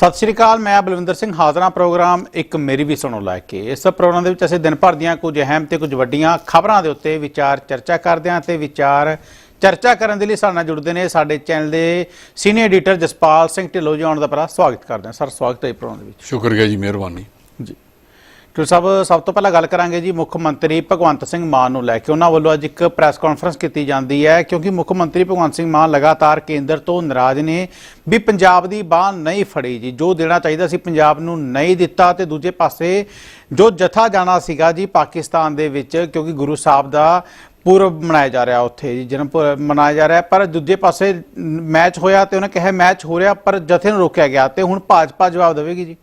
ਸਤਿ ਸ਼੍ਰੀ ਅਕਾਲ ਮੈਂ ਬਲਵਿੰਦਰ ਸਿੰਘ ਹਾਜ਼ਰਾਂ ਪ੍ਰੋਗਰਾਮ ਇੱਕ ਮੇਰੀ ਵੀ ਸੁਣੋ ਲੈ ਕੇ। ਇਸ ਪ੍ਰੋਗਰਾਮ ਦੇ ਵਿੱਚ ਅਸੀਂ ਦਿਨ ਭਰ ਦੀਆਂ ਕੁਝ ਅਹਿਮ ਤੇ ਕੁਝ ਵੱਡੀਆਂ ਖਬਰਾਂ ਦੇ ਉੱਤੇ ਵਿਚਾਰ ਚਰਚਾ ਕਰਦੇ ਹਾਂ ਤੇ ਵਿਚਾਰ ਚਰਚਾ ਕਰਨ ਦੇ ਲਈ ਸਾਡੇ ਨਾਲ ਜੁੜਦੇ ਨੇ ਸਾਡੇ ਚੈਨਲ ਦੇ ਸੀਨੀਅਰ ਐਡੀਟਰ ਜਸਪਾਲ ਸਿੰਘ ਢਿੱਲੋਂ ਜੀ ਆਉਣ ਦਾ ਬੜਾ ਸਵਾਗਤ ਕਰਦੇ ਹਾਂ। ਸਰ ਸਵਾਗਤ ਹੈ ਪ੍ਰੋਗਰਾਮ ਦੇ ਵਿੱਚ। ਸ਼ੁਕਰੀਆ ਜੀ ਮਿਹਰਬਾਨੀ। ਜੀ। ਕਿਉਂ ਸਭ ਸਭ ਤੋਂ ਪਹਿਲਾਂ ਗੱਲ ਕਰਾਂਗੇ ਜੀ ਮੁੱਖ ਮੰਤਰੀ ਭਗਵੰਤ ਸਿੰਘ ਮਾਨ ਨੂੰ ਲੈ ਕੇ। ਉਹਨਾਂ ਵੱਲੋਂ ਅੱਜ ਇੱਕ ਪ੍ਰੈਸ ਕਾਨਫਰੰਸ ਕੀਤੀ ਜਾਂਦੀ ਹੈ ਕਿਉਂਕਿ ਮੁੱਖ ਮੰਤਰੀ ਭਗਵੰਤ ਸਿੰਘ ਮਾਨ ਲਗਾਤਾਰ ਕੇਂਦਰ ਤੋਂ ਨਾਰਾਜ਼ ਨੇ ਵੀ ਪੰਜਾਬ ਦੀ ਬਾਹ ਨਹੀਂ ਫੜੀ ਜੀ। ਜੋ ਦੇਣਾ ਚਾਹੀਦਾ ਸੀ ਪੰਜਾਬ ਨੂੰ ਨਹੀਂ ਦਿੱਤਾ ਤੇ ਦੂਜੇ ਪਾਸੇ ਜੋ ਜਥਾ ਜਾਣਾ ਸੀਗਾ ਜੀ ਪਾਕਿਸਤਾਨ ਦੇ ਵਿੱਚ, ਕਿਉਂਕਿ ਗੁਰੂ ਸਾਹਿਬ ਦਾ ਪੂਰਬ ਮਨਾਇਆ ਜਾ ਰਿਹਾ ਉੱਥੇ ਜੀ ਜਨਮ ਮਨਾਇਆ ਜਾ ਰਿਹਾ। ਪਰ ਦੂਜੇ ਪਾਸੇ ਮੈਚ ਹੋਇਆ ਤੇ ਉਹਨੇ ਕਿਹਾ ਮੈਚ ਹੋ ਰਿਹਾ, ਪਰ ਜਥੇ ਨੂੰ ਰੋਕਿਆ ਗਿਆ ਤੇ ਹੁਣ ਭਾਜਪਾ ਜਵਾਬ ਦੇਵੇਗੀ ਜੀ।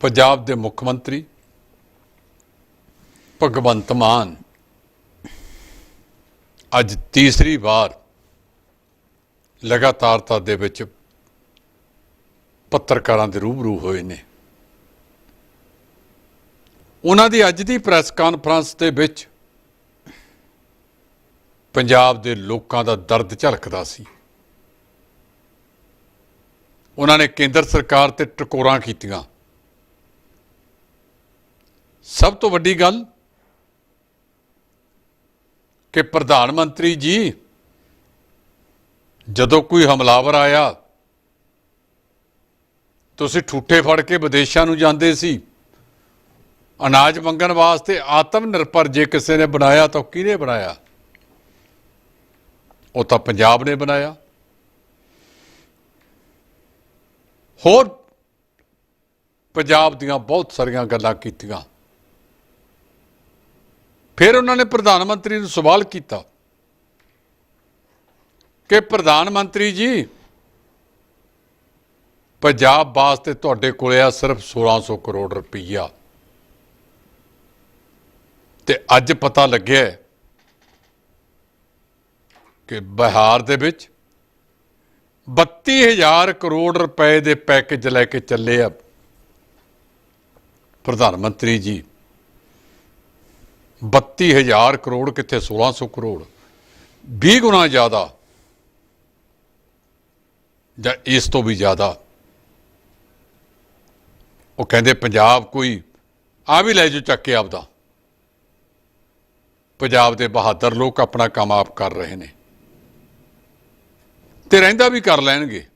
ਪੰਜਾਬ ਦੇ ਮੁੱਖ ਮੰਤਰੀ ਭਗਵੰਤ ਮਾਨ ਅੱਜ ਤੀਸਰੀ ਵਾਰ ਲਗਾਤਾਰਤਾ ਦੇ ਵਿੱਚ ਪੱਤਰਕਾਰਾਂ ਦੇ ਰੂਬਰੂ ਹੋਏ ਨੇ। ਉਹਨਾਂ ਦੀ ਅੱਜ ਦੀ ਪ੍ਰੈਸ ਕਾਨਫਰੰਸ ਦੇ ਵਿੱਚ ਪੰਜਾਬ ਦੇ ਲੋਕਾਂ ਦਾ ਦਰਦ ਝਲਕਦਾ ਸੀ। ਉਹਨਾਂ ਨੇ ਕੇਂਦਰ ਸਰਕਾਰ ਤੇ ਟਕੋਰਾਂ ਕੀਤੀਆਂ। ਸਭ ਤੋਂ ਵੱਡੀ ਗੱਲ ਕਿ ਪ੍ਰਧਾਨ ਮੰਤਰੀ ਜੀ, ਜਦੋਂ ਕੋਈ ਹਮਲਾਵਰ ਆਇਆ, ਤੁਸੀਂ ਠੂਠੇ ਫੜ ਕੇ ਵਿਦੇਸ਼ਾਂ ਨੂੰ ਜਾਂਦੇ ਸੀ। ਅਨਾਜ ਮੰਗਣ ਵਾਸਤੇ ਆਤਮ ਨਿਰਭਰ ਜੇ ਕਿਸੇ ਨੇ ਬਣਾਇਆ ਤਾਂ ਉਹ ਕਿਹਨੇ ਬਣਾਇਆ? ਉਹ ਤਾਂ ਪੰਜਾਬ ਨੇ ਬਣਾਇਆ। ਹੋਰ ਪੰਜਾਬ ਦੀਆਂ ਬਹੁਤ ਸਾਰੀਆਂ ਗੱਲਾਂ ਕੀਤੀਆਂ। ਫਿਰ ਉਹਨਾਂ ਨੇ ਪ੍ਰਧਾਨ ਮੰਤਰੀ ਨੂੰ ਸਵਾਲ ਕੀਤਾ ਕਿ ਪ੍ਰਧਾਨ ਮੰਤਰੀ ਜੀ, ਪੰਜਾਬ ਵਾਸਤੇ ਤੁਹਾਡੇ ਕੋਲੇ ਆ ਸਿਰਫ 1600 ਕਰੋੜ ਰੁਪਈਆ। ਤੇ ਅੱਜ ਪਤਾ ਲੱਗਿਆ ਕਿ ਬਿਹਾਰ ਦੇ ਵਿੱਚ 32000 ਕਰੋੜ ਰੁਪਏ ਦੇ ਪੈਕੇਜ ਲੈ ਕੇ ਚੱਲੇ ਆ ਪ੍ਰਧਾਨ ਮੰਤਰੀ ਜੀ। 32000 ਕਰੋੜ, ਕਿੱਥੇ 1600 ਕਰੋੜ? 20 ਗੁਣਾ ਜ਼ਿਆਦਾ। ਜਾਂ ਇਸ ਤੋਂ ਵੀ ਜ਼ਿਆਦਾ। ਉਹ ਕਹਿੰਦੇ ਪੰਜਾਬ ਕੋਈ ਆ ਵੀ ਲੈ ਜੋ ਚੱਕ ਕੇ ਆਪਦਾ। ਪੰਜਾਬ ਦੇ ਬਹਾਦਰ ਲੋਕ ਆਪਣਾ ਕੰਮ ਆਪ ਕਰ ਰਹੇ ਨੇ। ਤੇ ਰਹਿੰਦਾ ਵੀ ਕਰ ਲੈਣਗੇ।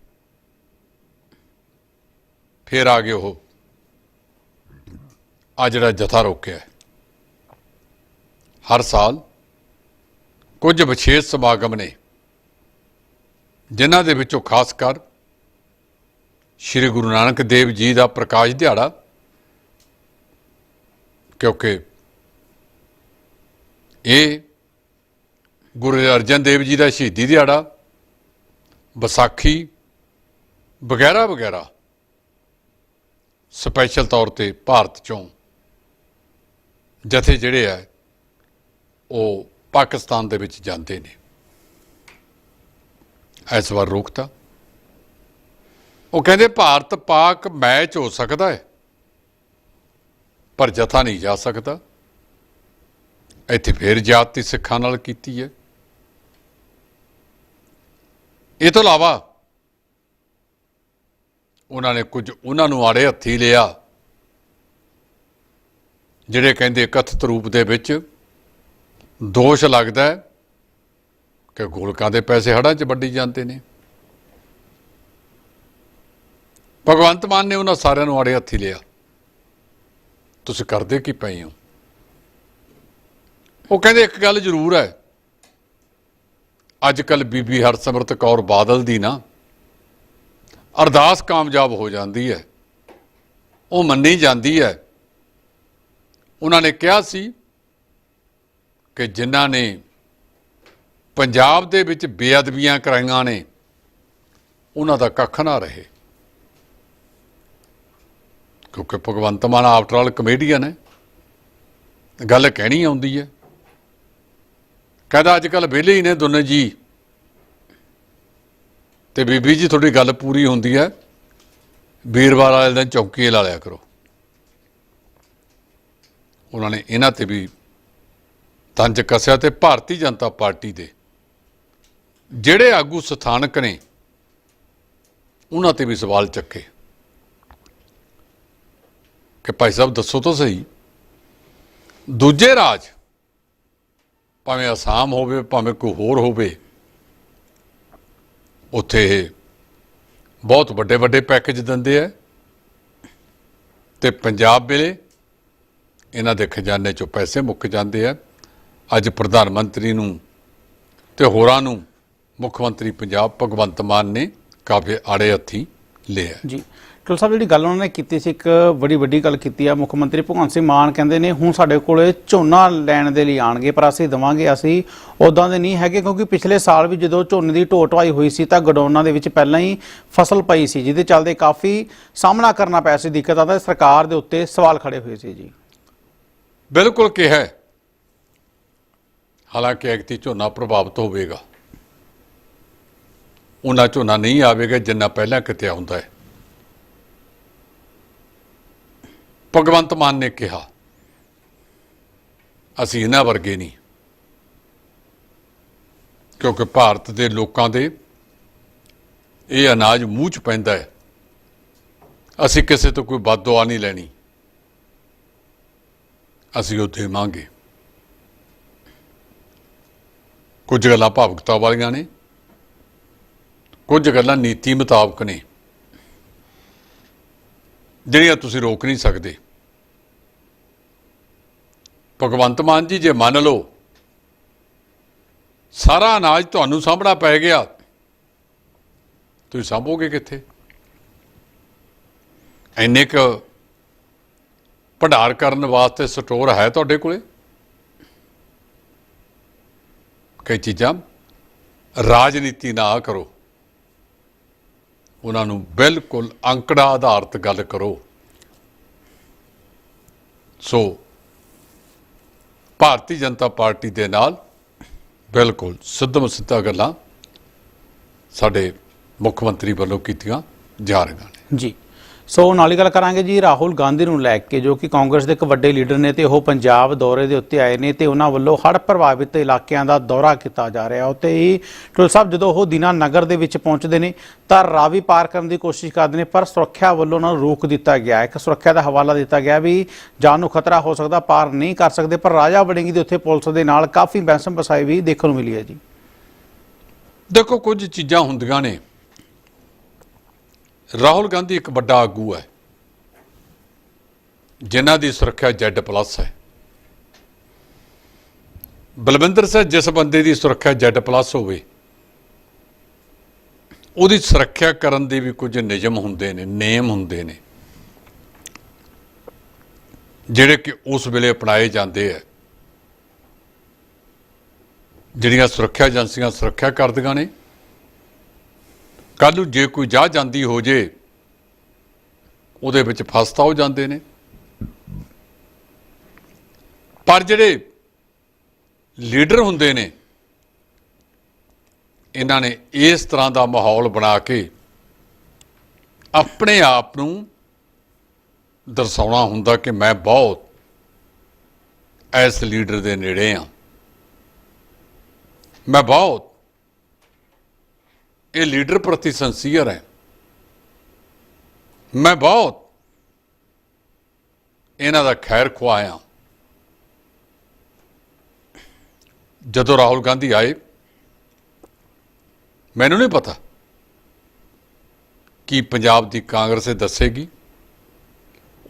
ਫੇਰ ਆ ਗਏ ਉਹ। ਆ ਜਿਹੜਾ ਜਥਾ ਰੋਕਿਆ। ਹਰ ਸਾਲ ਕੁਝ ਵਿਸ਼ੇਸ਼ ਸਮਾਗਮ ਨੇ, ਜਿਨ੍ਹਾਂ ਦੇ ਵਿੱਚੋਂ ਖਾਸ ਕਰ ਸ੍ਰੀ ਗੁਰੂ ਨਾਨਕ ਦੇਵ ਜੀ ਦਾ ਪ੍ਰਕਾਸ਼ ਦਿਹਾੜਾ, ਕਿਉਂਕਿ ਇਹ ਗੁਰੂ ਅਰਜਨ ਦੇਵ ਜੀ ਦਾ ਸ਼ਹੀਦੀ ਦਿਹਾੜਾ, ਵਿਸਾਖੀ ਵਗੈਰਾ ਵਗੈਰਾ ਸਪੈਸ਼ਲ ਤੌਰ ਤੇ ਭਾਰਤ ਚੋਂ ਜਥੇ ਜਿਹੜੇ ਆ ਉਹ ਪਾਕਿਸਤਾਨ ਦੇ ਵਿੱਚ ਜਾਂਦੇ ਨੇ। ਇਸ ਵਾਰ ਰੋਕਤਾ ਉਹ ਕਹਿੰਦੇ ਭਾਰਤ ਪਾਕ ਮੈਚ ਹੋ ਸਕਦਾ ਹੈ, ਪਰ ਜਥਾ ਨਹੀਂ ਜਾ ਸਕਦਾ। ਇੱਥੇ ਫੇਰ ਜਾਤੀ ਸਿੱਖਾਂ ਨਾਲ ਕੀਤੀ ਹੈ। ਇਹ ਤੋਂ ਇਲਾਵਾ ਉਹਨਾਂ ਨੇ ਕੁਝ ਉਹਨਾਂ ਨੂੰ ਆੜੇ ਹੱਥੀ ਲਿਆ, ਜਿਹੜੇ ਕਹਿੰਦੇ ਕਥਿਤ ਰੂਪ ਦੇ ਵਿੱਚ ਦੋਸ਼ ਲੱਗਦਾ ਹੈ ਕਿ ਗੋਲਕਾਂ ਦੇ ਪੈਸੇ ਹੜਾਂ 'ਚ ਵੱਡੀ ਜਾਂਦੇ ਨੇ। ਭਗਵੰਤ ਮਾਨ ਨੇ ਉਹਨਾਂ ਸਾਰਿਆਂ ਨੂੰ ਆੜੇ ਹੱਥੀ ਲਿਆ। ਤੁਸੀਂ ਕਰਦੇ ਕੀ ਪਏ ਹੋ? ਉਹ ਕਹਿੰਦੇ ਇੱਕ ਗੱਲ ਜ਼ਰੂਰ ਹੈ। ਅੱਜ ਕੱਲ ਬੀਬੀ ਹਰਸਿਮਰਤ ਕੌਰ ਬਾਦਲ ਦੀ ਨਾ ਅਰਦਾਸ ਕਾਮਯਾਬ ਹੋ ਜਾਂਦੀ ਹੈ। ਉਹ ਮੰਨੀ ਜਾਂਦੀ ਹੈ। ਉਹਨਾਂ ਨੇ ਕਿਹਾ ਸੀ ਕਿ ਜਿਨ੍ਹਾਂ ਨੇ ਪੰਜਾਬ ਦੇ ਵਿੱਚ ਬੇਅਦਬੀਆਂ ਕਰਾਈਆਂ ਨੇ, ਉਹਨਾਂ ਦਾ ਕੱਖ ਨਾ ਰਹੇ। ਕਿਉਂਕਿ Bhagwant Mann after all comedian ਹੈ। ਗੱਲ ਕਹਿਣੀ ਆਉਂਦੀ ਹੈ। ਕਹਿੰਦਾ ਅੱਜ ਕੱਲ ਵਿਹਲੇ ਹੀ ਨੇ ਦੋਨੇ ਜੀ। ਤੇ ਬੀਬੀ ਜੀ, ਤੁਹਾਡੀ ਗੱਲ ਪੂਰੀ ਹੁੰਦੀ ਹੈ। ਵੀਰਵਾਰ ਵਾਲੇ ਦਿਨ ਚੌਕੀ ਲਾ ਲਿਆ ਕਰੋ। ਉਹਨਾਂ ਨੇ ਇਹਨਾਂ ਤੇ ਵੀ ਤੰਜ ਕੱਸਿਆ ਤੇ ਭਾਰਤੀ ਜਨਤਾ ਪਾਰਟੀ ਦੇ। ਜਿਹੜੇ ਆਗੂ ਸਥਾਨਕ ਨੇ, ਉਹਨਾਂ ਤੇ ਵੀ ਸਵਾਲ ਚੱਕੇ। ਕਿ ਭਾਈ ਸਾਹਿਬ, ਦੱਸੋ ਤਾਂ ਸਹੀ। ਦੂਜੇ ਰਾਜ, ਭਾਵੇਂ ਅਸਾਮ ਹੋਵੇ, ਭਾਵੇਂ ਕੋਈ ਹੋਰ ਹੋਵੇ, ਉੱਥੇ ਇਹ ਬਹੁਤ ਵੱਡੇ ਵੱਡੇ ਪੈਕੇਜ ਦਿੰਦੇ ਆ। ਤੇ ਪੰਜਾਬ ਵੇਲੇ ਇਹਨਾਂ ਦੇ ਖਜ਼ਾਨੇ ਚੋਂ ਪੈਸੇ ਮੁੱਕ ਜਾਂਦੇ ਆ। ਅੱਜ ਪ੍ਰਧਾਨ ਮੰਤਰੀ ਨੂੰ ਤੇ ਹੋਰਾਂ ਨੂੰ ਮੁੱਖ ਮੰਤਰੀ ਪੰਜਾਬ ਭਗਵੰਤ ਮਾਨ ਨੇ ਕਾਫੀ ਆੜੇ ਹੱਥੀ ਲਿਆ। ਜੀ ਟੋਲ ਸਾਹਿਬ ਜਿਹੜੀ ਗੱਲ ਉਹਨਾਂ ਨੇ ਕੀਤੀ ਸੀ ਇੱਕ ਬੜੀ ਵੱਡੀ ਗੱਲ ਕੀਤੀ ਆ। ਮੁੱਖ ਮੰਤਰੀ ਭਗਵੰਤ ਸਿੰਘ ਮਾਨ ਕਹਿੰਦੇ ਨੇ ਹੁਣ ਸਾਡੇ ਕੋਲੇ ਝੋਨਾ ਲੈਣ ਦੇ ਲਈ ਆਣਗੇ ਪਰ ਅਸੀਂ ਦਵਾਂਗੇ ਅਸੀਂ ਉਦਾਂ ਦੇ ਨਹੀਂ ਹੈਗੇ ਕਿਉਂਕਿ ਪਿਛਲੇ ਸਾਲ ਵੀ ਜਦੋਂ ਝੋਨੇ ਦੀ ਢੋਟ ਢੁਆਈ ਹੋਈ ਸੀ ਤਾਂ ਗਡੌਨਾਂ ਦੇ ਵਿੱਚ ਪਹਿਲਾਂ ਹੀ ਫਸਲ ਪਈ ਸੀ ਜਿਹਦੇ ਚੱਲਦੇ ਕਾਫੀ ਸਾਹਮਣਾ ਕਰਨਾ ਪਿਆ ਸੀ ਦਿੱਕਤਾਂ ਦਾ ਸਰਕਾਰ ਦੇ ਉੱਤੇ ਸਵਾਲ ਖੜੇ ਹੋਏ ਸੀ ਜੀ। ਬਿਲਕੁਲ ਕਿਹਾ ਹੈ। ਹਾਲਾਂਕਿ ਐਕਤੀ ਝੋਨਾ ਪ੍ਰਭਾਵਿਤ ਹੋਵੇਗਾ। ਉਹਨਾਂ ਝੋਨਾ ਨਹੀਂ ਆਵੇਗਾ ਜਿੰਨਾ ਪਹਿਲਾਂ ਕਿਤੇ ਆਉਂਦਾ ਹੈ। ਭਗਵੰਤ ਮਾਨ ਨੇ ਕਿਹਾ, ਅਸੀਂ ਇਹਨਾਂ ਵਰਗੇ ਨਹੀਂ। ਕਿਉਂਕਿ ਭਾਰਤ ਦੇ ਲੋਕਾਂ ਦੇ ਇਹ ਅਨਾਜ ਮੂੰਹ ਚ ਪੈਂਦਾ ਹੈ। ਅਸੀਂ ਕਿਸੇ ਤੋਂ ਕੋਈ ਬਦਦੁਆ ਨਹੀਂ ਲੈਣੀ। ਅਸੀਂ ਉਹ ਦੇਵਾਂਗੇ। ਕੁਝ ਗੱਲਾਂ ਭਾਵੁਕਤਾ ਵਾਲੀਆਂ ਨੇ, ਕੁਝ ਗੱਲਾਂ ਨੀਤੀ ਮੁਤਾਬਕ ਨੇ, ਜਿਹੜੀਆਂ ਤੁਸੀਂ ਰੋਕ ਨਹੀਂ ਸਕਦੇ। ਭਗਵੰਤ ਮਾਨ ਜੀ, ਜੇ ਮੰਨ ਲਓ, ਸਾਰਾ ਅਨਾਜ ਤੁਹਾਨੂੰ ਸਾਂਭਣਾ ਪੈ ਗਿਆ, ਤੁਸੀਂ ਸਾਂਭੋਗੇ ਕਿੱਥੇ? ਇੰਨੇ ਕੁ ਭੰਡਾਰ ਕਰਨ ਵਾਸਤੇ ਸਟੋਰ ਹੈ ਤੁਹਾਡੇ ਕੋਲੇ? ਕਈ ਚੀਜ਼ਾਂ ਰਾਜਨੀਤੀ ਨਾ ਕਰੋ। ਉਹਨਾਂ ਨੂੰ ਬਿਲਕੁਲ ਅੰਕੜਾ ਆਧਾਰਿਤ ਗੱਲ ਕਰੋ। ਸੋ, ਭਾਰਤੀ ਜਨਤਾ ਪਾਰਟੀ ਦੇ ਨਾਲ ਬਿਲਕੁਲ ਸਿੱਧਮ ਸਿੱਧਾ ਗੱਲਾਂ ਸਾਡੇ ਮੁੱਖ ਮੰਤਰੀ ਵੱਲੋਂ ਕੀਤੀਆਂ ਜਾ ਰਹੀਆਂ ਨੇ। ਜੀ। ਸੋ ਨਾਲ ਹੀ ਗੱਲ ਕਰਾਂਗੇ ਜੀ ਰਾਹੁਲ ਗਾਂਧੀ ਨੂੰ ਲੈ ਕੇ, ਜੋ ਕਿ ਕਾਂਗਰਸ ਦੇ ਇੱਕ ਵੱਡੇ ਲੀਡਰ ਨੇ ਤੇ ਉਹ ਪੰਜਾਬ ਦੌਰੇ ਦੇ ਉੱਤੇ ਆਏ ਨੇ ਤੇ ਉਹਨਾਂ ਵੱਲੋਂ ਹੜ੍ਹ ਪ੍ਰਭਾਵਿਤ ਇਲਾਕਿਆਂ ਦਾ ਦੌਰਾ ਕੀਤਾ ਜਾ ਰਿਹਾ। ਉੱਤੇ ਹੀ ਟੁਲ ਸਾਹਿਬ, ਜਦੋਂ ਉਹ ਦੀਨਾ ਨਗਰ ਦੇ ਵਿੱਚ ਪਹੁੰਚਦੇ ਨੇ, ਤਾਂ ਰਾਵੀ ਪਾਰ ਕਰਨ ਦੀ ਕੋਸ਼ਿਸ਼ ਕਰਦੇ ਨੇ, ਪਰ ਸੁਰੱਖਿਆ ਵੱਲੋਂ ਉਹਨਾਂ ਨੂੰ ਰੋਕ ਦਿੱਤਾ ਗਿਆ। ਇੱਕ ਸੁਰੱਖਿਆ ਦਾ ਹਵਾਲਾ ਦਿੱਤਾ ਗਿਆ ਵੀ ਜਾਨ ਨੂੰ ਖਤਰਾ ਹੋ ਸਕਦਾ, ਪਾਰ ਨਹੀਂ ਕਰ ਸਕਦੇ, ਪਰ ਰਾਜਾ ਵੜਿੰਗੀ ਦੇ ਉੱਥੇ ਪੁਲਿਸ ਦੇ ਨਾਲ ਕਾਫੀ ਬਹਿਸਮ ਬਸਾਈ ਵੀ ਦੇਖਣ ਨੂੰ ਮਿਲੀ ਹੈ ਜੀ। ਦੇਖੋ, ਕੁਝ ਚੀਜ਼ਾਂ ਹੁੰਦੀਆਂ ਨੇ। ਰਾਹੁਲ ਗਾਂਧੀ ਇੱਕ ਵੱਡਾ ਆਗੂ ਹੈ, ਜਿਨ੍ਹਾਂ ਦੀ ਸੁਰੱਖਿਆ ਜੈਡ ਪਲੱਸ ਹੈ। ਬਲਵਿੰਦਰ ਸਿੰਘ ਜਿਸ ਬੰਦੇ ਦੀ ਸੁਰੱਖਿਆ ਜੈਡ ਪਲੱਸ ਹੋਵੇ, ਉਹਦੀ ਸੁਰੱਖਿਆ ਕਰਨ ਦੇ ਵੀ ਕੁਝ ਨਿਯਮ ਹੁੰਦੇ ਨੇ ਨੇਮ ਹੁੰਦੇ ਨੇ, ਜਿਹੜੇ ਕਿ ਉਸ ਵੇਲੇ ਅਪਣਾਏ ਜਾਂਦੇ ਆ ਜਿਹੜੀਆਂ ਸੁਰੱਖਿਆ ਏਜੰਸੀਆਂ ਸੁਰੱਖਿਆ ਕਰਦੀਆਂ ਨੇ ਕੱਲ ਨੂੰ ਜੇ ਕੋਈ ਜਾ ਜਾਂਦੀ ਹੋ ਜੇ, ਉਹਦੇ ਵਿੱਚ ਫਸਤਾ ਹੋ ਜਾਂਦੇ ਨੇ। ਪਰ ਜਿਹੜੇ ਲੀਡਰ ਹੁੰਦੇ ਨੇ, ਇਹਨਾਂ ਨੇ ਇਸ ਤਰ੍ਹਾਂ ਦਾ ਮਾਹੌਲ ਬਣਾ ਕੇ ਆਪਣੇ ਆਪ ਨੂੰ ਦਰਸਾਉਣਾ ਹੁੰਦਾ ਕਿ ਮੈਂ ਬਹੁਤ ਇਸ ਲੀਡਰ ਦੇ ਨੇੜੇ ਆ। ਮੈਂ ਬਹੁਤ ਇਹ ਲੀਡਰ ਪ੍ਰਤੀ ਸੰਸੀਅਰ ਹੈ। ਮੈਂ ਬਹੁਤ ਇਹਨਾਂ ਦਾ ਖੈਰ ਖੁਆਇਆ ਜਦੋਂ ਰਾਹੁਲ ਗਾਂਧੀ ਆਏ, ਮੈਨੂੰ ਨਹੀਂ ਪਤਾ ਕਿ ਪੰਜਾਬ ਦੀ ਕਾਂਗਰਸ ਇਹ ਦੱਸੇਗੀ।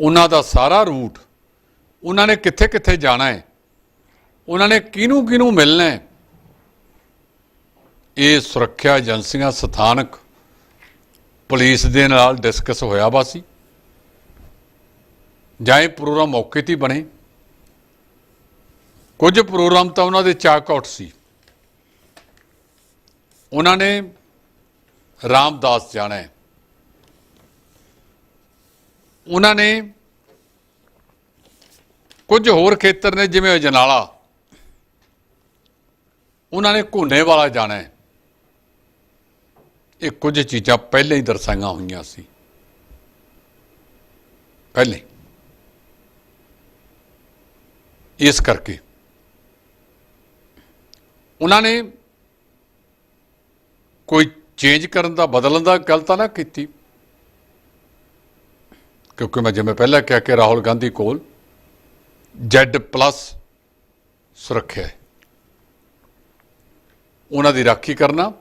ਉਹਨਾਂ ਦਾ ਸਾਰਾ ਰੂਟ, ਉਹਨਾਂ ਨੇ ਕਿੱਥੇ ਕਿੱਥੇ ਜਾਣਾ ਹੈ, ਉਹਨਾਂ ਨੇ ਕਿਹਨੂੰ ਕਿਹਨੂੰ ਮਿਲਣਾ ਹੈ ਇਹ ਸੁਰੱਖਿਆ ਏਜੰਸੀਆਂ ਸਥਾਨਕ ਪੁਲਿਸ ਦੇ ਨਾਲ ਡਿਸਕਸ ਹੋਇਆ ਵਾ ਸੀ ਜਾਂ ਇਹ ਪ੍ਰੋਗਰਾਮ ਮੌਕੇ ਤੇ ਬਣੇ। ਕੁਝ ਪ੍ਰੋਗਰਾਮ ਤਾਂ ਉਹਨਾਂ ਦੇ ਚਾਕ ਆਊਟ ਸੀ। ਉਹਨਾਂ ਨੇ ਰਾਮਦਾਸ ਜਾਣਾ ਹੈ। ਉਹਨਾਂ ਨੇ ਕੁਝ ਹੋਰ ਖੇਤਰ ਨੇ ਜਿਵੇਂ ਅਜਨਾਲਾ। ਉਹਨਾਂ ਨੇ ਘੋਨੇ ਵਾਲਾ ਜਾਣਾ ਹੈ। ਇਹ ਕੁਝ ਚੀਜ਼ਾਂ ਪਹਿਲਾਂ ਹੀ ਦਰਸਾਈਆਂ ਹੋਈਆਂ ਸੀ। ਪਹਿਲੇ ਇਸ ਕਰਕੇ ਉਹਨਾਂ ਨੇ ਕੋਈ ਚੇਂਜ ਕਰਨ ਦਾ, ਬਦਲਣ ਦਾ ਗੱਲ ਤਾਂ ਨਾ ਕੀਤੀ। ਕਿਉਂਕਿ ਮੈਂ ਜਿਵੇਂ ਪਹਿਲਾਂ ਕਿਹਾ ਕਿ ਰਾਹੁਲ ਗਾਂਧੀ ਕੋਲ Z ਪਲੱਸ ਸੁਰੱਖਿਆ ਹੈ। ਉਹਨਾਂ ਦੀ ਰਾਖੀ ਕਰਨਾ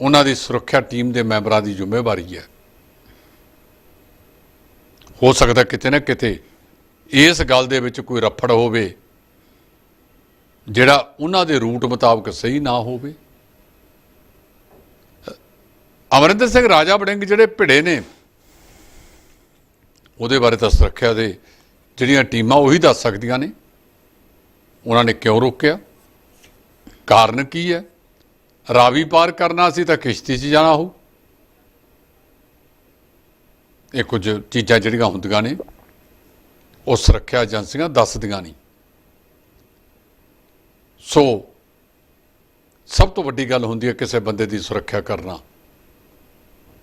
ਉਹਨਾਂ ਦੀ ਸੁਰੱਖਿਆ ਟੀਮ ਦੇ ਮੈਂਬਰਾਂ ਦੀ ਜ਼ਿੰਮੇਵਾਰੀ ਹੈ। ਹੋ ਸਕਦਾ ਕਿਤੇ ਨਾ ਕਿਤੇ ਇਸ ਗੱਲ ਦੇ ਵਿੱਚ ਕੋਈ ਰਫੜ ਹੋਵੇ, ਜਿਹੜਾ ਉਹਨਾਂ ਦੇ ਰੂਟ ਮੁਤਾਬਕ ਸਹੀ ਨਾ ਹੋਵੇ। ਅਮਰਿੰਦਰ ਸਿੰਘ ਰਾਜਾ ਵੜਿੰਗ ਜਿਹੜੇ ਭਿੜੇ ਨੇ, ਉਹਦੇ ਬਾਰੇ ਤਾਂ ਸੁਰੱਖਿਆ ਦੇ ਜਿਹੜੀਆਂ ਟੀਮਾਂ ਉਹੀ ਦੱਸ ਸਕਦੀਆਂ ਨੇ। ਉਹਨਾਂ ਨੇ ਕਿਉਂ ਰੋਕਿਆ? ਕਾਰਨ ਕੀ ਹੈ? ਰਾਵੀ ਪਾਰ ਕਰਨਾ ਸੀ ਤਾਂ ਕਿਸ਼ਤੀ 'ਚ ਜਾਣਾ ਹੋ ਇਹ ਕੁਝ ਚੀਜ਼ਾਂ ਜਿਹੜੀਆਂ ਹੁੰਦੀਆਂ ਨੇ, ਉਹ ਸੁਰੱਖਿਆ ਏਜੰਸੀਆਂ ਦੱਸਦੀਆਂ ਨਹੀਂ ਸੋ, ਸਭ ਤੋਂ ਵੱਡੀ ਗੱਲ ਹੁੰਦੀ ਹੈ ਕਿਸੇ ਬੰਦੇ ਦੀ ਸੁਰੱਖਿਆ ਕਰਨਾ।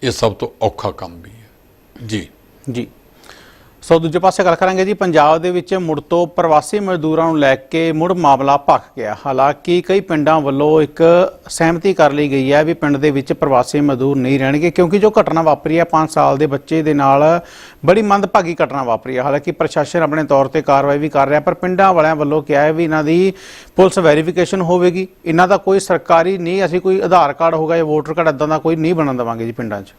ਇਹ ਸਭ ਤੋਂ ਔਖਾ ਕੰਮ ਵੀ ਹੈ। ਜੀ। ਜੀ। ਸੋ ਦੂਜੇ ਪਾਸੇ ਗੱਲ ਕਰਾਂਗੇ ਜੀ, ਪੰਜਾਬ ਦੇ ਵਿੱਚ ਮੁੜ ਤੋਂ ਪ੍ਰਵਾਸੀ ਮਜ਼ਦੂਰਾਂ ਨੂੰ ਲੈ ਕੇ ਮੁੜ ਮਾਮਲਾ ਭਖ ਗਿਆ। ਹਾਲਾਂਕਿ ਕਈ ਪਿੰਡਾਂ ਵੱਲੋਂ ਇੱਕ ਸਹਿਮਤੀ ਕਰ ਲਈ ਗਈ ਹੈ ਵੀ ਪਿੰਡ ਦੇ ਵਿੱਚ ਪ੍ਰਵਾਸੀ ਮਜ਼ਦੂਰ ਨਹੀਂ ਰਹਿਣਗੇ, ਕਿਉਂਕਿ ਜੋ ਘਟਨਾ ਵਾਪਰੀ ਹੈ 5 ਸਾਲ ਦੇ ਬੱਚੇ ਦੇ ਨਾਲ ਬੜੀ ਮੰਦਭਾਗੀ ਘਟਨਾ ਵਾਪਰੀ ਹੈ। ਹਾਲਾਂਕਿ ਪ੍ਰਸ਼ਾਸਨ ਆਪਣੇ ਤੌਰ ਤੇ ਕਾਰਵਾਈ ਵੀ ਕਰ ਰਿਹਾ, ਪਰ ਪਿੰਡਾਂ ਵਾਲਿਆਂ ਵੱਲੋਂ ਕਿਹਾ ਹੈ ਵੀ ਇਹਨਾਂ ਦੀ ਪੁਲਿਸ ਵੈਰੀਫਿਕੇਸ਼ਨ ਹੋਵੇਗੀ। ਇਹਨਾਂ ਦਾ ਕੋਈ ਸਰਕਾਰੀ ਨਹੀਂ, ਅਸੀਂ ਕੋਈ ਆਧਾਰ ਕਾਰਡ ਹੋਗਾ ਜਾਂ ਵੋਟਰ ਕਾਰਡ ਇਦਾਂ ਦਾ ਕੋਈ ਨਹੀਂ ਬਣਨ ਦੇਵਾਂਗੇ ਜੀ ਪਿੰਡਾਂ 'ਚ।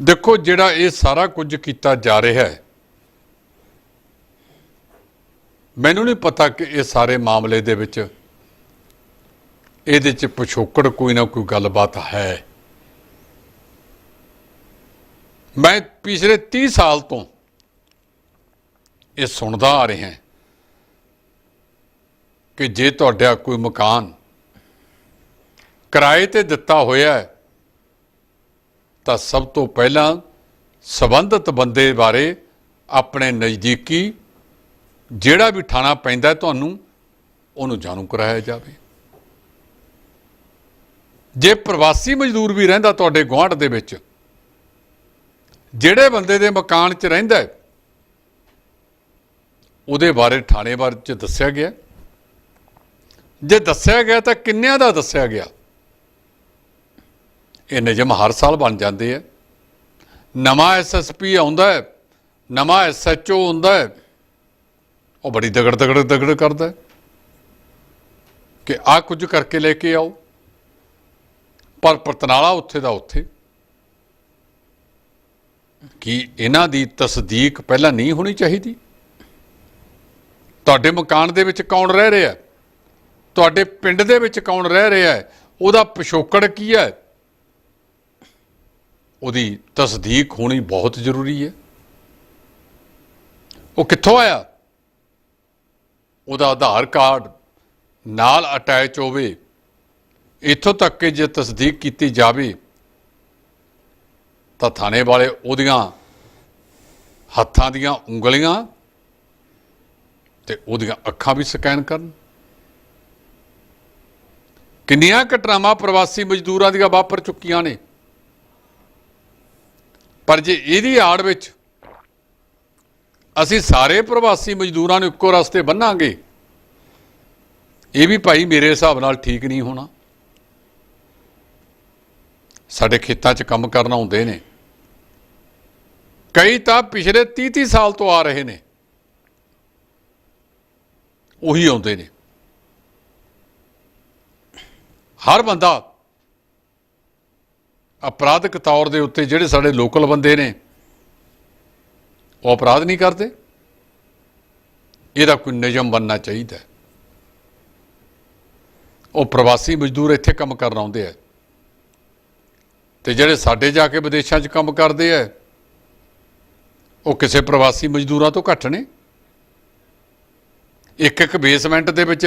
ਦੇਖੋ ਜਿਹੜਾ ਇਹ ਸਾਰਾ ਕੁਝ ਕੀਤਾ ਜਾ ਰਿਹਾ ਹੈ, ਮੈਨੂੰ ਨਹੀਂ ਪਤਾ ਕਿ ਇਹ ਸਾਰੇ ਮਾਮਲੇ ਦੇ ਵਿੱਚ ਇਹਦੇ ਚ ਪਿਛੋਕੜ ਕੋਈ ਨਾ ਕੋਈ ਗੱਲਬਾਤ ਹੈ। ਮੈਂ ਪਿਛਲੇ 30 ਸਾਲ ਤੋਂ ਇਹ ਸੁਣਦਾ ਆ ਰਿਹਾ ਕਿ ਜੇ ਤੁਹਾਡਾ ਕੋਈ ਮਕਾਨ ਕਿਰਾਏ ਤੇ ਦਿੱਤਾ ਹੋਇਆ ਹੈ ਤਾਂ ਸਭ ਤੋਂ ਪਹਿਲਾਂ ਸਬੰਧਤ ਬੰਦੇ ਬਾਰੇ ਆਪਣੇ ਨਜ਼ਦੀਕੀ ਜਿਹੜਾ ਵੀ ਥਾਣਾ ਪੈਂਦਾ ਤੁਹਾਨੂੰ, ਉਹਨੂੰ ਜਾਣੂ ਕਰਾਇਆ ਜਾਵੇ। ਜੇ ਪ੍ਰਵਾਸੀ ਮਜ਼ਦੂਰ ਵੀ ਰਹਿੰਦਾ ਤੁਹਾਡੇ ਗੁਆਂਢ ਦੇ ਵਿੱਚ, ਜਿਹੜੇ ਬੰਦੇ ਦੇ ਮਕਾਨ 'ਚ ਰਹਿੰਦਾ ਉਹਦੇ ਬਾਰੇ ਥਾਣੇ ਬਾਰੇ 'ਚ ਦੱਸਿਆ ਗਿਆ। ਜੇ ਦੱਸਿਆ ਗਿਆ ਤਾਂ ਕਿੰਨਿਆਂ ਦਾ ਦੱਸਿਆ ਗਿਆ? ਇਹ ਨਿਯਮ ਹਰ ਸਾਲ ਬਣ ਜਾਂਦੇ ਆ। ਨਵਾਂ ਐਸਐਸਪੀ ਆਉਂਦਾ ਹੈ, ਨਵਾਂ ਐਸਐਚਓ ਹੁੰਦਾ ਹੈ, ਉਹ ਬੜੀ ਦਗੜ ਦਗੜ ਦਗੜ ਕਰਦਾ ਕਿ ਆ ਕੁਝ ਕਰਕੇ ਲੈ ਕੇ ਆਓ। ਪਰ ਪਰਤਨਾਲਾ ਉੱਥੇ ਦਾ ਉੱਥੇ। ਕਿ ਇਹਨਾਂ ਦੀ ਤਸਦੀਕ ਪਹਿਲਾਂ ਨਹੀਂ ਹੋਣੀ ਚਾਹੀਦੀ? ਤੁਹਾਡੇ ਮਕਾਨ ਦੇ ਵਿੱਚ ਕੌਣ ਰਹਿ ਰਿਹਾ ਤੁਹਾਡੇ ਪਿੰਡ ਦੇ ਵਿੱਚ ਕੌਣ ਰਹਿ ਰਿਹਾ ਉਹਦਾ ਪਿਛੋਕੜ ਕੀ ਹੈ? ਉਹਦੀ ਤਸਦੀਕ ਹੋਣੀ ਬਹੁਤ ਜ਼ਰੂਰੀ ਹੈ। ਉਹ ਕਿੱਥੋਂ ਆਇਆ? ਉਹਦਾ ਆਧਾਰ ਕਾਰਡ ਨਾਲ ਅਟੈਚ ਹੋਵੇ, ਇੱਥੋਂ ਤੱਕ ਕਿ ਜੇ ਤਸਦੀਕ ਕੀਤੀ ਜਾਵੇ, ਤਾਂ ਥਾਣੇ ਵਾਲੇ ਉਹਦੀਆਂ ਹੱਥਾਂ ਦੀਆਂ ਉਂਗਲੀਆਂ ਤੇ ਉਹਦੀਆਂ ਅੱਖਾਂ ਵੀ ਸਕੈਨ ਕਰਨ। ਕਿੰਨੀਆਂ ਘਟਨਾਵਾਂ ਪ੍ਰਵਾਸੀ ਮਜ਼ਦੂਰਾਂ ਦੀਆਂ ਵਾਪਰ ਚੁੱਕੀਆਂ ਨੇ? ਪਰ ਜੇ ਇਹਦੀ ਆੜ ਵਿੱਚ ਅਸੀਂ ਸਾਰੇ ਪ੍ਰਵਾਸੀ ਮਜ਼ਦੂਰਾਂ ਨੂੰ ਇੱਕੋ ਰਸਤੇ ਬੰਨਾਂਗੇ, ਇਹ ਵੀ ਭਾਈ ਮੇਰੇ ਹਿਸਾਬ ਨਾਲ ਠੀਕ ਨਹੀਂ ਹੋਣਾ। ਸਾਡੇ ਖੇਤਾਂ 'ਚ ਕੰਮ ਕਰਨ ਆਉਂਦੇ ਨੇ। ਕਈ ਤਾਂ ਪਿਛਲੇ 30 30 ਸਾਲ ਤੋਂ ਆ ਰਹੇ ਨੇ। ਉਹੀ ਆਉਂਦੇ ਨੇ। ਹਰ ਬੰਦਾ ਅਪਰਾਧਿਕ ਤੌਰ ਦੇ ਉੱਤੇ ਜਿਹੜੇ ਸਾਡੇ ਲੋਕਲ ਬੰਦੇ ਨੇ, ਉਹ ਅਪਰਾਧ ਨਹੀਂ ਕਰਦੇ। ਇਹਦਾ ਕੋਈ ਨਿਯਮ ਬਣਨਾ ਚਾਹੀਦਾ ਉਹ ਪ੍ਰਵਾਸੀ ਮਜ਼ਦੂਰ ਇੱਥੇ ਕੰਮ ਕਰਨ ਆਉਂਦੇ ਆ। ਤੇ ਜਿਹੜੇ ਸਾਡੇ ਜਾ ਕੇ ਵਿਦੇਸ਼ਾਂ 'ਚ ਕੰਮ ਕਰਦੇ ਆ, ਉਹ ਕਿਸੇ ਪ੍ਰਵਾਸੀ ਮਜ਼ਦੂਰਾਂ ਤੋਂ ਘੱਟ ਨੇ। ਇੱਕ ਇੱਕ ਬੇਸਮੈਂਟ ਦੇ ਵਿੱਚ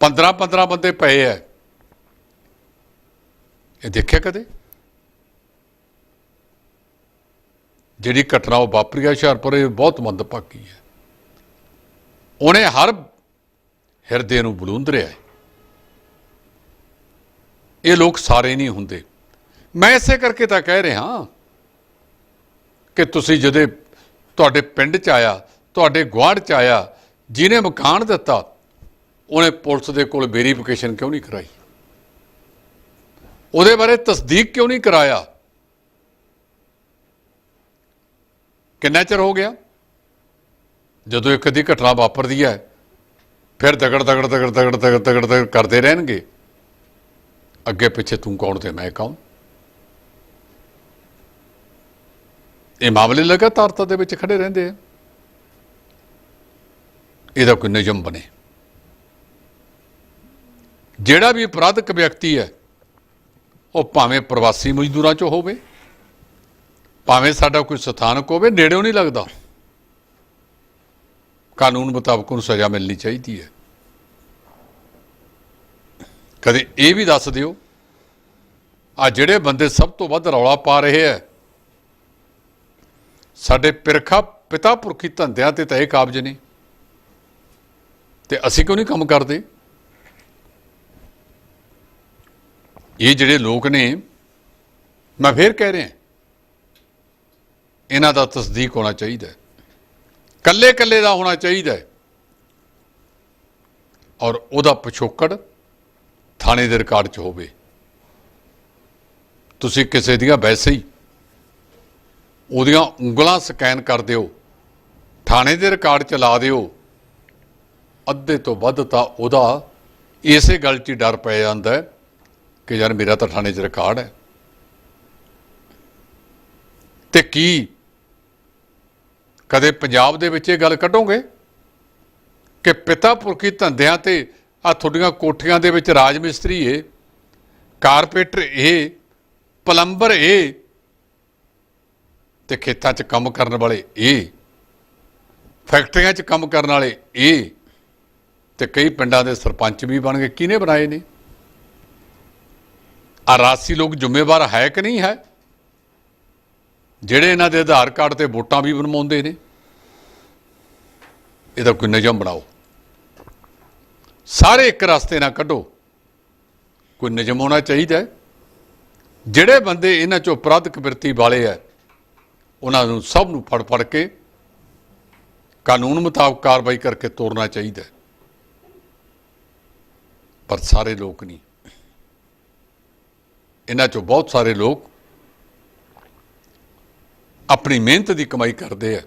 15 15 ਬੰਦੇ ਪਏ ਆ। ਇਹ ਦੇਖਿਆ ਕਦੇ? ਜਿਹੜੀ ਘਟਨਾ ਉਹ ਵਾਪਰੀ ਹੈ ਹੁਸ਼ਿਆਰਪੁਰ, ਇਹ ਬਹੁਤ ਮੰਦਭਾਗੀ ਹੈ। ਉਹਨੇ ਹਰ ਹਿਰਦੇ ਨੂੰ ਬਲੂੰਦ ਰਿਹਾ ਹੈ। ਇਹ ਲੋਕ ਸਾਰੇ ਨਹੀਂ ਹੁੰਦੇ। ਮੈਂ ਇਸੇ ਕਰਕੇ ਤਾਂ ਕਹਿ ਰਿਹਾ ਕਿ ਤੁਸੀਂ ਜਦੇ ਤੁਹਾਡੇ ਪਿੰਡ 'ਚ ਆਇਆ, ਤੁਹਾਡੇ ਗੁਆਂਢ 'ਚ ਆਇਆ, ਜਿਹਨੇ ਮਕਾਨ ਦਿੱਤਾ, ਉਹਨੇ ਪੁਲਿਸ ਦੇ ਕੋਲ ਵੈਰੀਫਿਕੇਸ਼ਨ ਕਿਉਂ ਨਹੀਂ ਕਰਾਈ? ਉਹਦੇ ਬਾਰੇ ਤਸਦੀਕ ਕਿਉਂ ਨਹੀਂ ਕਰਾਇਆ? ਕਿੰਨਾ ਚਿਰ ਹੋ ਗਿਆ? ਜਦੋਂ ਇੱਕ ਦੀ ਘਟਨਾ ਵਾਪਰਦੀ ਹੈ, ਫਿਰ ਦਗੜ ਦਗੜ ਦਗੜ ਦਗੜ ਦਗੜ ਦਗੜ ਦਗੜ ਕਰਦੇ ਰਹਿਣਗੇ। ਅੱਗੇ ਪਿੱਛੇ ਤੂੰ ਕੌਣ ਤੇ ਮੈਂ ਕੌਣ? ਇਹ ਮਾਮਲੇ ਲਗਾਤਾਰਤਾ ਦੇ ਵਿੱਚ ਖੜੇ ਰਹਿੰਦੇ ਆ। ਇਹਦਾ ਕੋਈ ਨਿਯਮ ਬਣੇ। ਜਿਹੜਾ ਵੀ ਅਪਰਾਧਕ ਵਿਅਕਤੀ ਹੈ, ਉਹ ਭਾਵੇਂ ਪ੍ਰਵਾਸੀ ਮਜ਼ਦੂਰਾਂ ਚੋਂ ਹੋਵੇ ਭਾਵੇਂ ਸਾਡਾ ਕੋਈ ਸਥਾਨਕ ਹੋਵੇ, ਨੇੜਿਓਂ ਨਹੀਂ ਲੱਗਦਾ। ਕਾਨੂੰਨ ਮੁਤਾਬਕ ਉਹਨੂੰ ਸਜ਼ਾ ਮਿਲਣੀ ਚਾਹੀਦੀ ਹੈ। ਕਦੇ ਇਹ ਵੀ ਦੱਸ ਦਿਓ, ਆ ਜਿਹੜੇ ਬੰਦੇ ਸਭ ਤੋਂ ਵੱਧ ਰੌਲਾ ਪਾ ਰਹੇ ਹੈ, ਸਾਡੇ ਪਿਰਖਾ ਪਿਤਾ ਪੁਰਖੀ ਧੰਦਿਆਂ ਤੇ ਤਾਂ ਇਹ ਕਾਬਜ ਨੇ। ਤੇ ਅਸੀਂ ਕਿਉਂ ਨਹੀਂ ਕੰਮ ਕਰਦੇ? ਇਹ ਜਿਹੜੇ ਲੋਕ ਨੇ, ਮੈਂ ਫੇਰ ਕਹਿ ਰਿਹਾ ਇਹਨਾਂ ਦਾ ਤਸਦੀਕ ਹੋਣਾ ਚਾਹੀਦਾ ਹੈ। ਕੱਲੇ ਕੱਲੇ ਦਾ ਹੋਣਾ ਚਾਹੀਦਾ ਹੈ। ਔਰ ਉਹਦਾ ਪਿਛੋਕੜ ਥਾਣੇ ਦੇ ਰਿਕਾਰਡ 'ਚ ਹੋਵੇ। ਤੁਸੀਂ ਕਿਸੇ ਦੀਆਂ ਵੈਸੇ ਹੀ ਉਹਦੀਆਂ ਉਂਗਲਾਂ ਸਕੈਨ ਕਰ ਦਿਓ, ਥਾਣੇ ਦੇ ਰਿਕਾਰਡ 'ਚ ਲਾ ਦਿਓ, ਅੱਧੇ ਤੋਂ ਵੱਧ ਤਾਂ ਉਹਦਾ ਇਸੇ ਗੱਲ 'ਚ ਹੀ ਡਰ ਪੈ ਜਾਂਦਾ ਕਿ ਯਾਰ ਮੇਰਾ ਤਾਂ ਥਾਣੇ 'ਚ ਰਿਕਾਰਡ ਹੈ। ਤੇ ਕੀ ਕਦੇ ਪੰਜਾਬ ਦੇ ਵਿੱਚ ਇਹ ਗੱਲ ਕੱਢੋਗੇ? ਕਿ ਪਿਤਾ ਪੁਰਖੀ ਧੰਦਿਆਂ ਤੇ ਆ ਤੁਹਾਡੀਆਂ ਕੋਠੀਆਂ ਦੇ ਵਿੱਚ ਰਾਜ ਮਿਸਤਰੀ ਏ, ਕਾਰਪੇਟਰ ਏ, ਪਲੰਬਰ ਏ, ਤੇ ਖੇਤਾਂ 'ਚ ਕੰਮ ਕਰਨ ਵਾਲੇ ਏ, ਫੈਕਟਰੀਆਂ 'ਚ ਕੰਮ ਕਰਨ ਵਾਲੇ ਏ, ਤੇ ਕਈ ਪਿੰਡਾਂ ਦੇ ਸਰਪੰਚ ਵੀ ਬਣ ਗਏ। ਕਿਹਨੇ ਬਣਾਏ ਨੇ? ਆ ਰਾਸੀ ਲੋਕ ਜ਼ਿੰਮੇਵਾਰ ਹੈ ਕਿ ਨਹੀਂ ਹੈ? ਜਿਹੜੇ ਇਹਨਾਂ ਦੇ ਆਧਾਰ ਕਾਰਡ ਤੇ ਵੋਟਾਂ ਵੀ ਬਣਵਾਉਂਦੇ ਨੇ, ਇਹਦਾ ਕੋਈ ਨਿਯਮ ਬਣਾਓ। ਸਾਰੇ ਇੱਕ ਰਸਤੇ ਨਾਲ ਕੱਢੋ। ਕੋਈ ਨਿਯਮ ਹੋਣਾ ਚਾਹੀਦਾ ਹੈ। ਜਿਹੜੇ ਬੰਦੇ ਇਹਨਾਂ ਚੋਂ ਅਪਰਾਧਿਕ ਬਿਰਤੀ ਵਾਲੇ ਆ ਉਹਨਾਂ ਨੂੰ ਸਭ ਨੂੰ ਫੜ ਫੜ ਕੇ ਕਾਨੂੰਨ ਮੁਤਾਬਕ ਕਾਰਵਾਈ ਕਰਕੇ ਤੋਰਨਾ ਚਾਹੀਦਾ ਪਰ ਸਾਰੇ ਲੋਕ ਨਹੀਂ। ਇਹਨਾਂ ਚੋਂ ਬਹੁਤ ਸਾਰੇ ਲੋਕ ਆਪਣੀ ਮਿਹਨਤ ਦੀ ਕਮਾਈ ਕਰਦੇ ਆ।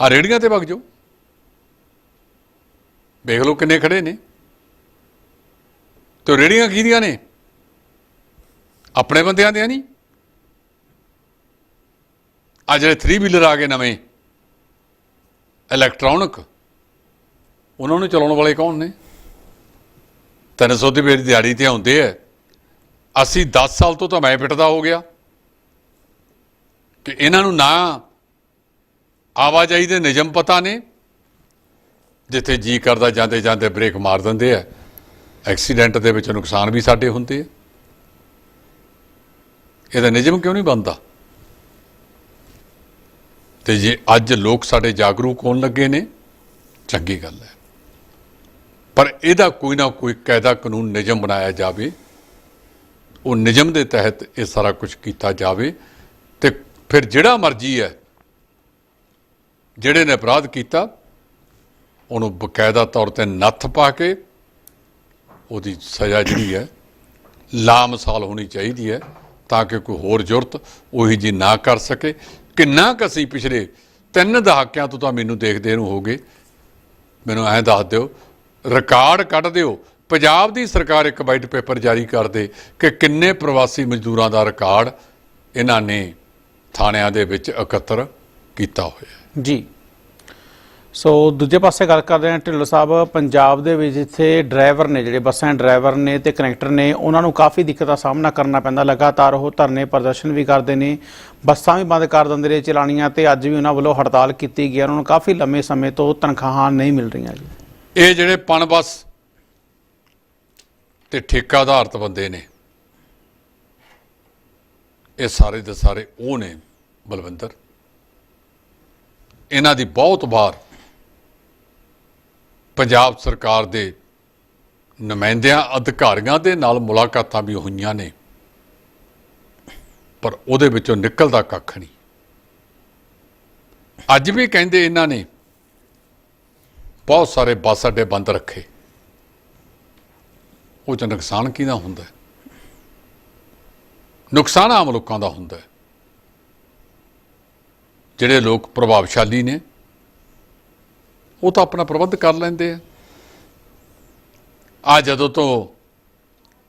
ਆ ਰੇੜੀਆਂ ਤੇ ਵਗ ਜਾਓ। ਵੇਖ ਲਓ ਕਿੰਨੇ ਖੜੇ ਨੇ। ਤੇ ਰੇੜੀਆਂ ਕਿਹਦੀਆਂ ਨੇ? ਆਪਣੇ ਬੰਦਿਆਂ ਦੀਆਂ ਨਹੀਂ। ਆ ਜਿਹੜੇ 3 ਵੀਲਰ ਆ ਗਏ ਨਵੇਂ ਇਲੈਕਟ੍ਰੋਨਿਕ ਉਹਨਾਂ ਨੂੰ ਚਲਾਉਣ ਵਾਲੇ ਕੌਣ ਨੇ? 300 ਦੀ ਮੇਰੀ ਦਿਹਾੜੀ ਤੇ ਆਉਂਦੇ ਆ। ਅਸੀਂ 10 ਸਾਲ ਤੋਂ ਤਾਂ ਮੈਂ ਪਿੱਟਦਾ ਹੋ ਗਿਆ। ਕਿ ਇਹਨਾਂ ਨੂੰ ਨਾ ਆਵਾਜਾਈ ਦੇ ਨਿਯਮ ਪਤਾ ਨੇ, ਜਿੱਥੇ ਜੀ ਕਰਦਾ ਜਾਂਦੇ ਜਾਂਦੇ ਬ੍ਰੇਕ ਮਾਰ ਦਿੰਦੇ ਆ, ਐਕਸੀਡੈਂਟ ਦੇ ਵਿੱਚ ਨੁਕਸਾਨ ਵੀ ਸਾਡੇ ਹੁੰਦੇ ਆ। ਇਹਦਾ ਨਿਯਮ ਕਿਉਂ ਨਹੀਂ ਬਣਦਾ? ਤੇ ਜੇ ਅੱਜ ਲੋਕ ਸਾਡੇ ਜਾਗਰੂਕ ਹੋਣ ਲੱਗੇ ਨੇ, ਚੰਗੀ ਗੱਲ ਹੈ। ਪਰ ਇਹਦਾ ਕੋਈ ਨਾ ਕੋਈ ਕਾਇਦਾ ਕਾਨੂੰਨ ਨਿਯਮ ਬਣਾਇਆ ਜਾਵੇ। ਉਹ ਨਿਯਮ ਦੇ ਤਹਿਤ ਇਹ ਸਾਰਾ ਕੁਝ ਕੀਤਾ ਜਾਵੇ ਤੇ ਫਿਰ ਜਿਹੜਾ ਮਰਜ਼ੀ ਹੈ, ਜਿਹੜੇ ਨੇ ਅਪਰਾਧ ਕੀਤਾ, ਉਹਨੂੰ ਬਕਾਇਦਾ ਤੌਰ ਤੇ ਨੱਥ ਪਾ ਕੇ ਉਹਦੀ ਸਜ਼ਾ ਜਿਹੜੀ ਹੈ, ਲਾਮਸਾਲ ਹੋਣੀ ਚਾਹੀਦੀ ਹੈ ਤਾਂ ਕਿ ਕੋਈ ਹੋਰ ਜ਼ੁਰਤ ਉਹੀ ਜੀ ਨਾ ਕਰ ਸਕੇ। ਕਿੰਨਾ ਕੁ ਅਸੀਂ ਪਿਛਲੇ ਤਿੰਨ ਦਹਾਕਿਆਂ ਤੋਂ ਤਾਂ ਮੈਨੂੰ ਦੇਖਦੇ ਨੂੰ ਹੋ ਗਏ। ਮੈਨੂੰ ਐਂ ਦੱਸ ਦਿਓ, ਰਿਕਾਰਡ ਕੱਢ ਦਿਓ। ਪੰਜਾਬ ਦੀ ਸਰਕਾਰ ਇੱਕ ਵਾਈਟ ਪੇਪਰ ਜਾਰੀ ਕਰ ਦੇ ਕਿ ਕਿੰਨੇ ਪ੍ਰਵਾਸੀ ਮਜ਼ਦੂਰਾਂ ਦਾ ਰਿਕਾਰਡ ਇਹਨਾਂ ਨੇ ਥਾਣਿਆਂ ਦੇ ਵਿੱਚ ਇਕੱਤਰ ਕੀਤਾ ਹੋਇਆ ਹੈ। ਜੀ। ਸੋ ਦੂਜੇ ਪਾਸੇ ਗੱਲ ਕਰਦੇ ਹਾਂ ਢਿੱਲੋਂ ਸਾਹਿਬ ਪੰਜਾਬ ਦੇ ਵਿੱਚ ਜਿੱਥੇ ਡਰਾਈਵਰ ਨੇ ਜਿਹੜੇ ਬੱਸਾਂ ਡਰਾਈਵਰ ਨੇ ਤੇ ਕਨੈਕਟਰ ਨੇ ਉਹਨਾਂ ਨੂੰ ਕਾਫੀ ਦਿੱਕਤ ਦਾ ਸਾਹਮਣਾ ਕਰਨਾ ਪੈਂਦਾ। ਲਗਾਤਾਰ ਉਹ ਧਰਨੇ ਪ੍ਰਦਰਸ਼ਨ ਵੀ ਕਰਦੇ ਨੇ ਬੱਸਾਂ ਵੀ ਬੰਦ ਕਰ ਦਿੰਦੇ ਨੇ ਚਲਾਣੀਆਂ ਤੇ ਅੱਜ ਵੀ ਉਹਨਾਂ ਵੱਲੋਂ ਹੜਤਾਲ ਕੀਤੀ ਗਈ ਹੈ। ਉਹਨਾਂ ਨੂੰ ਕਾਫੀ ਲੰਮੇ ਸਮੇਂ ਤੋਂ ਤਨਖਾਹਾਂ ਨਹੀਂ ਮਿਲ ਰਹੀਆਂ ਜੀ। ਇਹ ਜਿਹੜੇ ਪਣਬਸ ਤੇ ਠੇਕਾ ਆਧਾਰਿਤ ਬੰਦੇ ਨੇ ਇਹ ਸਾਰੇ ਦੇ ਸਾਰੇ ਉਹ ਨੇ ਬਲਵੰਦਰ। ਇਹਨਾਂ ਦੀ ਬਹੁਤ ਵਾਰ ਪੰਜਾਬ ਸਰਕਾਰ ਦੇ ਨੁਮਾਇੰਦਿਆਂ, ਅਧਿਕਾਰੀਆਂ ਦੇ ਨਾਲ ਮੁਲਾਕਾਤਾਂ ਵੀ ਹੋਈਆਂ ਨੇ। ਪਰ ਉਹਦੇ ਵਿੱਚੋਂ ਨਿਕਲਦਾ ਕੱਖ ਨਹੀਂ। ਅੱਜ ਵੀ ਕਹਿੰਦੇ ਇਹਨਾਂ ਨੇ, ਬਹੁਤ ਸਾਰੇ ਬੱਸ ਅੱਡੇ ਬੰਦ ਰੱਖੇ। ਉਹ ਚ ਨੁਕਸਾਨ ਕਿਹਦਾ ਹੁੰਦਾ? ਹੈ? ਨੁਕਸਾਨ ਆਮ ਲੋਕਾਂ ਦਾ ਹੁੰਦਾ ਹੈ। ਜਿਹੜੇ ਲੋਕ ਪ੍ਰਭਾਵਸ਼ਾਲੀ ਨੇ, ਉਹ ਤਾਂ ਆਪਣਾ ਪ੍ਰਬੰਧ ਕਰ ਲੈਂਦੇ ਆ। ਆ ਜਦੋਂ ਤੋਂ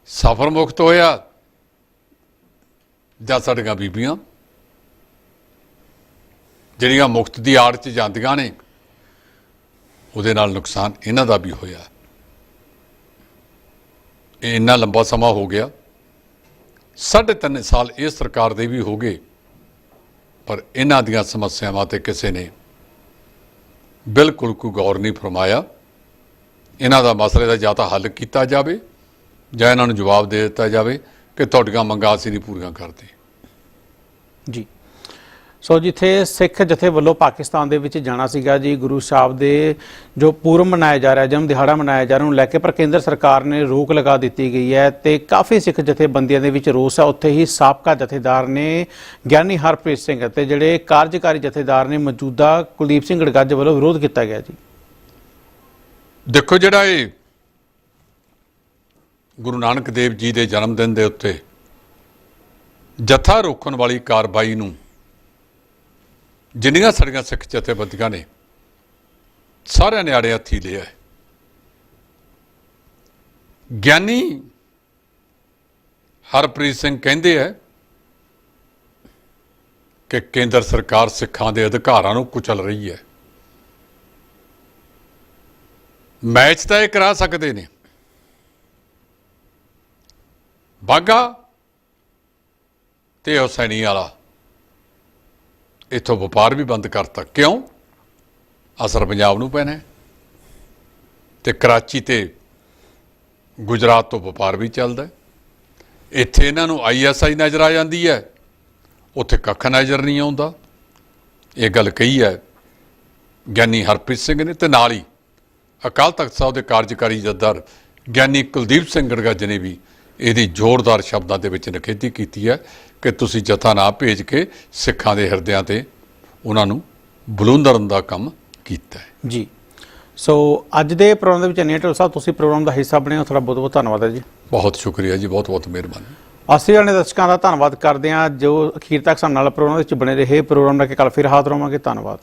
ਸਫਰ ਮੁਕਤ ਹੋਇਆ, ਜਾਂ ਸਾਡੀਆਂ ਬੀਬੀਆਂ, ਜਿਹੜੀਆਂ ਮੁਕਤ ਦੀ ਆੜ 'ਚ ਜਾਂਦੀਆਂ ਨੇ, ਉਹਦੇ ਨਾਲ ਨੁਕਸਾਨ ਇਹਨਾਂ ਦਾ ਵੀ ਹੋਇਆ। ਇਹ ਇੰਨਾ ਲੰਬਾ ਸਮਾਂ ਹੋ ਗਿਆ। ਸਾਢੇ ਤਿੰਨ ਸਾਲ ਇਸ ਸਰਕਾਰ ਦੇ ਵੀ ਹੋ ਗਏ, ਪਰ ਇਹਨਾਂ ਦੀਆਂ ਸਮੱਸਿਆਵਾਂ ਤੇ ਕਿਸੇ ਨੇ ਬਿਲਕੁਲ ਕੋਈ ਗੌਰ ਨਹੀਂ ਫਰਮਾਇਆ। ਇਹਨਾਂ ਦਾ ਮਸਲੇ ਦਾ ਜਾਂ ਤਾਂ ਹੱਲ ਕੀਤਾ ਜਾਵੇ ਜਾਂ ਇਹਨਾਂ ਨੂੰ ਜਵਾਬ ਦੇ ਦਿੱਤਾ ਜਾਵੇ ਕਿ ਤੁਹਾਡੀਆਂ ਮੰਗਾਂ ਅਸੀਂ ਨਹੀਂ ਪੂਰੀਆਂ ਕਰਦੇ। ਜੀ। ਸੋ ਜਿੱਥੇ ਸਿੱਖ ਜਥੇ ਵੱਲੋਂ ਪਾਕਿਸਤਾਨ ਦੇ ਵਿੱਚ ਜਾਣਾ ਸੀਗਾ ਜੀ, ਗੁਰੂ ਸਾਹਿਬ ਦੇ ਜੋ ਪੂਰਬ ਮਨਾਇਆ ਜਾ ਰਿਹਾ, ਜਨਮ ਦਿਹਾੜਾ ਮਨਾਇਆ ਜਾ ਰਿਹਾ ਨੂੰ ਲੈ ਕੇ ਪਰ ਕੇਂਦਰ ਸਰਕਾਰ ਨੇ ਰੋਕ ਲਗਾ ਦਿੱਤੀ ਗਈ ਹੈ ਤੇ ਕਾਫੀ ਸਿੱਖ ਜਥੇਬੰਦੀਆਂ ਦੇ ਵਿੱਚ ਰੋਸ ਹੈ। ਉੱਥੇ ਹੀ ਸਾਬਕਾ ਜਥੇਦਾਰ ਨੇ ਗਿਆਨੀ ਹਰਪ੍ਰੀਤ ਸਿੰਘ ਅਤੇ ਜਿਹੜੇ ਕਾਰਜਕਾਰੀ ਜਥੇਦਾਰ ਨੇ ਮੌਜੂਦਾ ਕੁਲਦੀਪ ਸਿੰਘ ਗੜਗੱਜ ਵੱਲੋਂ ਵਿਰੋਧ ਕੀਤਾ ਗਿਆ ਜੀ। ਦੇਖੋ ਜਿਹੜਾ ਇਹ ਗੁਰੂ ਨਾਨਕ ਦੇਵ ਜੀ ਦੇ ਜਨਮ ਦਿਨ ਦੇ ਉੱਤੇ ਜਥਾ ਰੋਕਣ ਵਾਲੀ ਕਾਰਵਾਈ ਨੂੰ ਜਿੰਨੀਆਂ ਸਾਡੀਆਂ ਸਿੱਖ ਜਥੇਬੰਦੀਆਂ ਨੇ, ਸਾਰਿਆਂ ਨੇ ਆੜੇ ਹੱਥੀ ਲਿਆ ਹੈ। ਗਿਆਨੀ ਹਰਪ੍ਰੀਤ ਸਿੰਘ ਕਹਿੰਦੇ ਹੈ ਕਿ ਕੇਂਦਰ ਸਰਕਾਰ ਸਿੱਖਾਂ ਦੇ ਅਧਿਕਾਰਾਂ ਨੂੰ ਕੁਚਲ ਰਹੀ ਹੈ ਮੈਚ ਤਾਂ ਇਹ ਕਰਾ ਸਕਦੇ ਨੇ ਬਾਗਾ ਤੇ ਹੁਸੈਨੀ ਵਾਲਾ ਇੱਥੋਂ ਵਪਾਰ ਵੀ ਬੰਦ ਕਰਤਾ। ਕਿਉਂ? ਅਸਰ ਪੰਜਾਬ ਨੂੰ ਪੈਣਾ ਹੈ। ਤੇ ਕਰਾਚੀ ਤੇ ਗੁਜਰਾਤ ਤੋਂ ਵਪਾਰ ਵੀ ਚੱਲਦਾ ਇੱਥੇ ਇਹਨਾਂ ਨੂੰ ਆਈਐਸਆਈ ਨਜ਼ਰ ਆ ਜਾਂਦੀ ਹੈ। ਉੱਥੇ ਕੱਖ ਨਜ਼ਰ ਨਹੀਂ ਆਉਂਦਾ। ਇਹ ਗੱਲ ਕਹੀ ਹੈ ਗਿਆਨੀ ਹਰਪ੍ਰੀਤ ਸਿੰਘ ਨੇ ਤੇ ਨਾਲ ਹੀ ਅਕਾਲ ਤਖਤ ਸਾਹਿਬ ਦੇ ਕਾਰਜਕਾਰੀ ਜਥੇਦਾਰ ਗਿਆਨੀ ਕੁਲਦੀਪ ਸਿੰਘ ਗੜਗੱਜ ਨੇ ਵੀ ਇਹਦੀ ਜ਼ੋਰਦਾਰ ਸ਼ਬਦਾਂ ਦੇ ਵਿੱਚ ਨਿਖੇਧੀ ਕੀਤੀ ਹੈ ਕਿ ਤੁਸੀਂ ਜਥਾ ਨਾ ਭੇਜ ਕੇ ਸਿੱਖਾਂ ਦੇ ਹਿਰਦਿਆਂ ਤੇ ਉਹਨਾਂ ਨੂੰ ਬਲੂੰਦਰਨ ਦਾ ਕੰਮ ਕੀਤਾ ਹੈ। ਜੀ। ਸੋ ਅੱਜ ਦੇ ਪ੍ਰੋਗਰਾਮ ਦੇ ਵਿੱਚ ਅਨੀਟਲ ਸਾਹਿਬ ਤੁਸੀਂ ਪ੍ਰੋਗਰਾਮ ਦਾ ਹਿੱਸਾ ਬਣੇ ਹੋ ਤੁਹਾਡਾ ਬਹੁਤ ਬਹੁਤ ਧੰਨਵਾਦ ਹੈ ਜੀ। ਬਹੁਤ ਸ਼ੁਕਰੀਆ ਜੀ ਬਹੁਤ ਬਹੁਤ ਮਿਹਰਬਾਨੀ। ਅਸੀਂ ਜਾਣੇ ਦਰਸ਼ਕਾਂ ਦਾ ਧੰਨਵਾਦ ਕਰਦੇ ਹਾਂ ਜੋ ਅਖੀਰ ਤੱਕ ਸਾਡੇ ਨਾਲ ਪ੍ਰੋਗਰਾਮ ਵਿੱਚ ਬਣੇ ਰਹੇ। ਪ੍ਰੋਗਰਾਮ ਲੈ ਕੇ ਕੱਲ ਫਿਰ ਹਾਜ਼ਰ ਹੋਵਾਂਗੇ। ਧੰਨਵਾਦ।